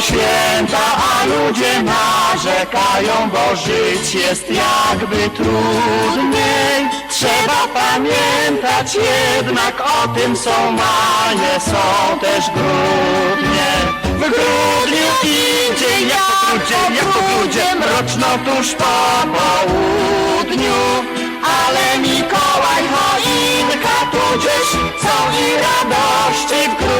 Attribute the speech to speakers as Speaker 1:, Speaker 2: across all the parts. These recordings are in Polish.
Speaker 1: święta, a ludzie narzekają, bo żyć jest jakby trudniej. Trzeba pamiętać jednak o tym są maje, są też grudnie. W grudniu idzie jak ludzie, jak ludzie, mroczno tuż po południu. Ale Mikołaj, choinka, tudzież są i radości w grudniu.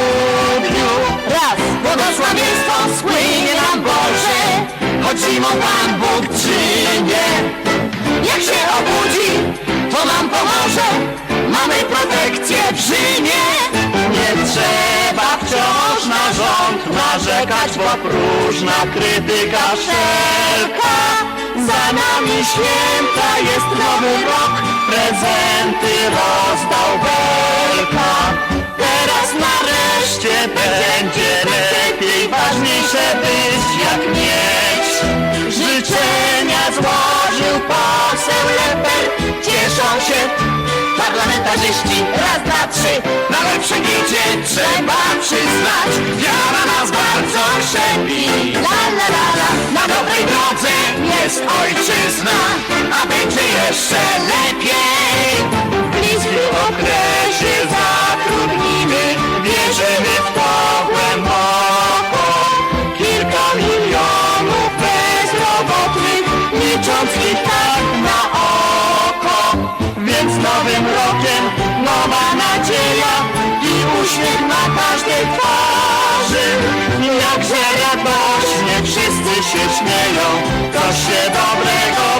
Speaker 1: Zimą Pan Bóg nie. Jak się obudzi, to nam pomoże, mamy protekcję w Rzymie. Nie trzeba wciąż na rząd narzekać, bo próżna krytyka wszelka. Za nami święta jest nowy rok, prezenty rozdał Belka. Teraz nareszcie będzie złożył poseł Leper, cieszą się parlamentarzyści. Raz, dwa, trzy, na lepsze idzie, trzeba przyznać, wiara nas bardzo krzepi. La, la, la, la. Na dobrej drodze jest ojczyzna, a będzie jeszcze lepiej. Licząc ich tak na oko. Więc nowym rokiem nowa nadzieja i uśmiech na każdej twarzy. Jakże radośnie wszyscy się śmieją, coś się dobrego.